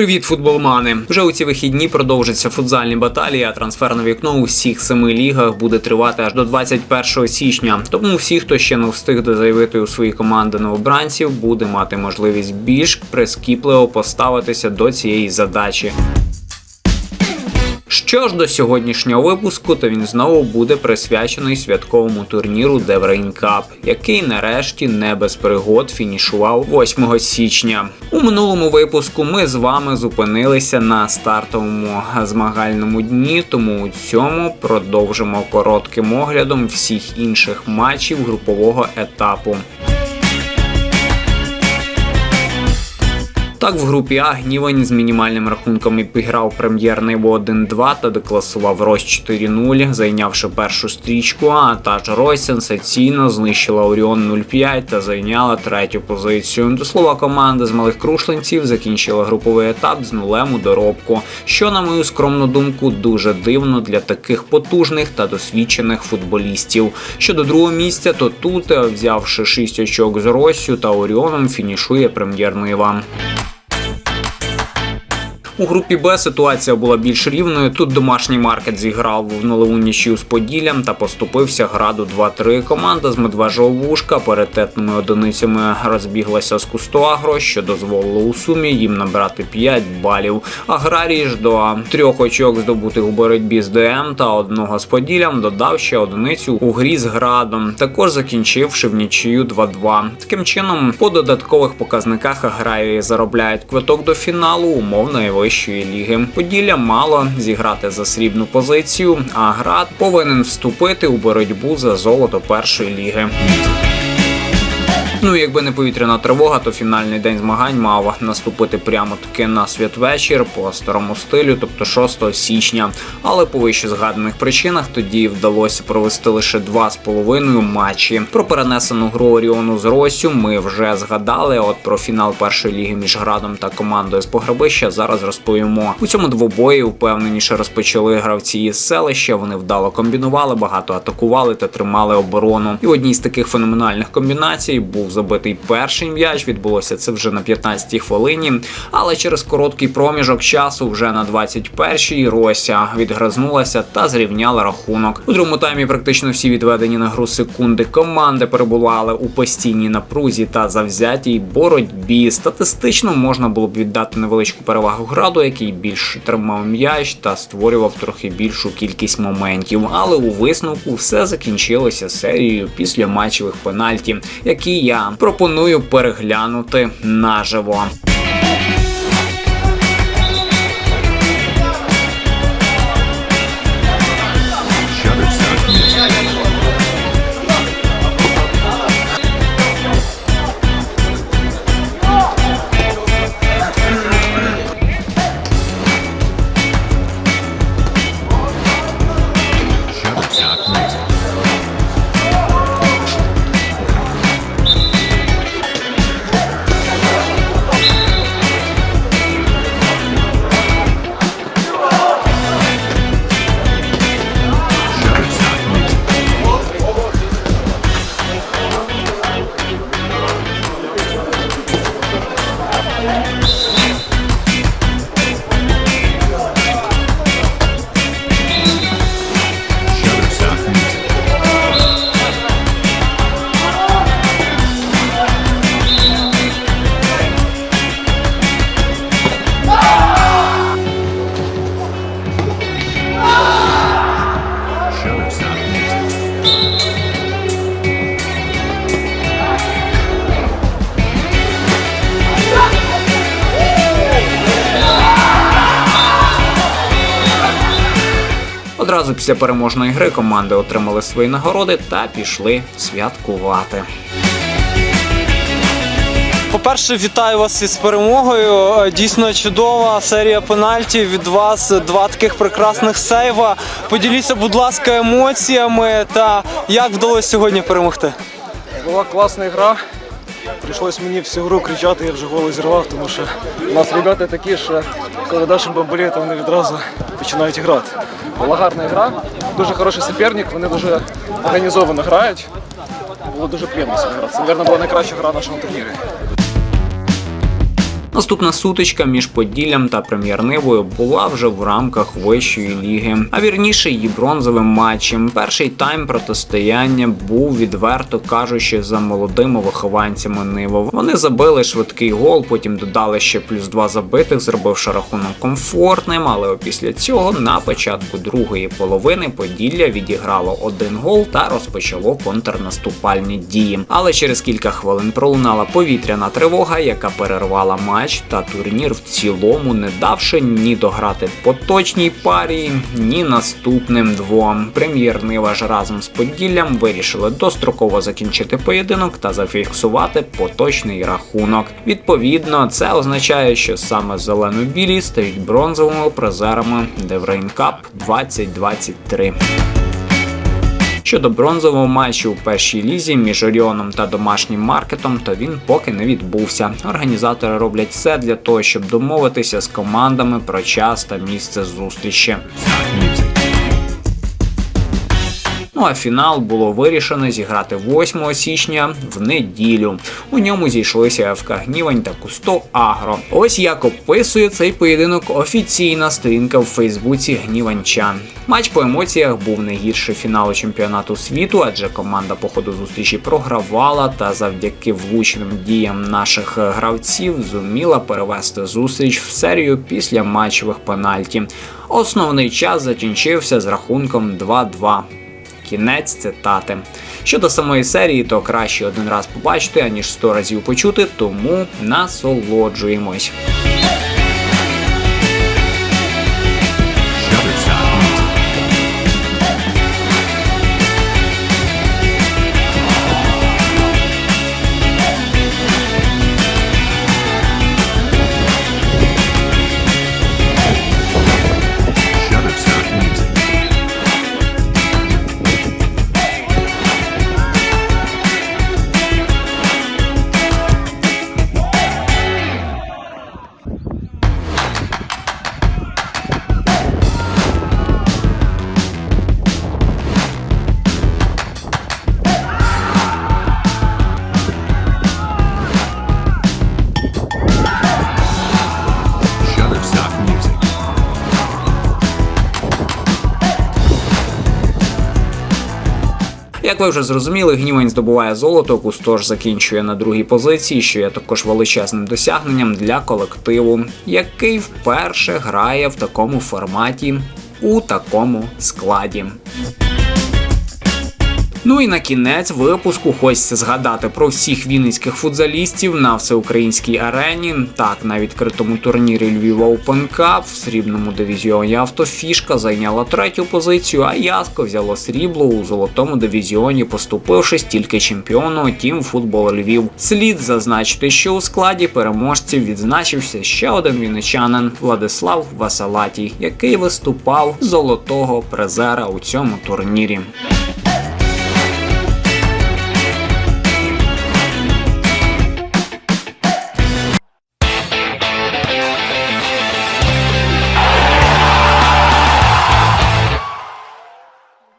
Привіт, футболмани! Вже у ці вихідні продовжаться футзальні баталії, а трансферне вікно у всіх семи лігах буде тривати аж до 21 січня. Тому всі, хто ще не встиг дозаявити у свої команди новобранців, буде мати можливість більш прискіпливо поставитися до цієї задачі. Що ж до сьогоднішнього випуску, то він знову буде присвячений святковому турніру Деврейн Кап, який нарешті не без пригод фінішував 8 січня. У минулому випуску ми з вами зупинилися на стартовому змагальному дні, тому у цьому продовжимо коротким оглядом всіх інших матчів групового етапу. Так, в групі А Гнівень з мінімальним рахунком і підграв прем'єрний в 1-2 та декласував Рось 4-0, зайнявши першу стрічку, а та ж Рось сенсаційно знищила Оріон 0-5 та зайняла третю позицію. До слова, команда з малих крушлинців закінчила груповий етап з нулем у доробку, що, на мою скромну думку, дуже дивно для таких потужних та досвідчених футболістів. Щодо другого місця, то тут, е, взявши 6 очок з Россю та Оріоном, фінішує прем'єрний Іван. У групі Б ситуація була більш рівною. Тут домашній маркет зіграв в нульову нічию з Поділлям та поступився граду 2-3. Команда з медвежого вушка паритетними одиницями розбіглася з Кустуагро, що дозволило у сумі їм набрати 5 балів. Аграрій ж до трьох очок здобутих у боротьбі з ДМ та одного з Поділлям додав ще одиницю у грі з градом, також закінчивши в нічию 2-2. Таким чином, по додаткових показниках аграрії заробляють квиток до фіналу умовної вищої ліги. Поділля мало зіграти за срібну позицію, а град повинен вступити у боротьбу за золото першої ліги. Ну, якби не повітряна тривога, то фінальний день змагань мав наступити прямо таки на святвечір по старому стилю, тобто 6 січня. Але по вище згаданих причинах тоді вдалося провести лише два з половиною матчі. Про перенесену гру Оріону з Росю ми вже згадали. От про фінал першої ліги між градом та командою з погребища зараз розповімо. У цьому двобої впевненіше розпочали гравці із селища. Вони вдало комбінували, багато атакували та тримали оборону. І в одній з таких феноменальних комбінацій був забитий перший м'яч. Відбулося це вже на 15-й хвилині. Але через короткий проміжок часу, вже на 21-й, Рося відгризнулася та зрівняла рахунок. У другому таймі практично всі відведені на гру секунди команди перебували у постійній напрузі та завзятій боротьбі. Статистично можна було б віддати невеличку перевагу граду, який більш тримав м'яч та створював трохи більшу кількість моментів. Але у висновку все закінчилося серією після матчевих пенальті, які я пропоную переглянути наживо. Одразу після переможної гри команди отримали свої нагороди та пішли святкувати. По-перше, вітаю вас із перемогою. Е, Дійсно чудова серія пенальті від вас. Два таких прекрасних сейва. Поділіться, будь ласка, емоціями та як вдалося сьогодні перемогти. Була класна гра. Прийшлось мені всю гру кричати, я вже голос зірвав, тому що у нас ребята такі, що коли даш їм то вони відразу починають грати. Була гарна гра, дуже хороший суперник, вони дуже організовано грають. Було дуже приємно грати. Це, мабуть, була найкраща гра в нашому турнірі. Наступна сутичка між Поділлям та прем'єр-нивою була вже в рамках вищої ліги, а вірніше її бронзовим матчем. Перший тайм протистояння був відверто кажучи за молодими вихованцями Нива. Вони забили швидкий гол, потім додали ще плюс два забитих, зробивши рахунок комфортним. Але після цього на початку другої половини Поділля відіграло один гол та розпочало контрнаступальні дії. Але через кілька хвилин пролунала повітряна тривога, яка перервала матч та турнір в цілому, не давши ні дограти поточній парі, ні наступним двом. Прем'єр Нива ж разом з Поділлям вирішили достроково закінчити поєдинок та зафіксувати поточний рахунок. Відповідно, це означає, що саме зелено-білі стають бронзовими призерами Деврейн Кап 2023. Щодо бронзового матчу у першій лізі між Оріоном та домашнім маркетом, то він поки не відбувся. Організатори роблять все для того, щоб домовитися з командами про час та місце зустрічі. Ну а фінал було вирішено зіграти 8 січня в неділю. У ньому зійшлися ФК Гнівань та Кусто Агро. Ось як описує цей поєдинок офіційна сторінка в Фейсбуці Гніванчан. Матч по емоціях був не гірше фіналу чемпіонату світу, адже команда по ходу зустрічі програвала та завдяки влучним діям наших гравців зуміла перевести зустріч в серію після матчевих пенальті. Основний час закінчився з рахунком 2-2. Кінець цитати. Щодо самої серії, то краще один раз побачити, аніж сто разів почути, тому насолоджуємось. Як ви вже зрозуміли, Гнівень здобуває золото, Кустош закінчує на другій позиції, що є також величезним досягненням для колективу, який вперше грає в такому форматі у такому складі. Ну і на кінець випуску хочеться згадати про всіх вінницьких футзалістів на всеукраїнській арені. Так, на відкритому турнірі Львів Open Cup в срібному дивізіоні Автофішка зайняла третю позицію, а Яско взяло срібло у золотому дивізіоні, поступившись тільки чемпіону Тім Футбол Львів. Слід зазначити, що у складі переможців відзначився ще один вінничанин Владислав Васалатій, який виступав золотого призера у цьому турнірі.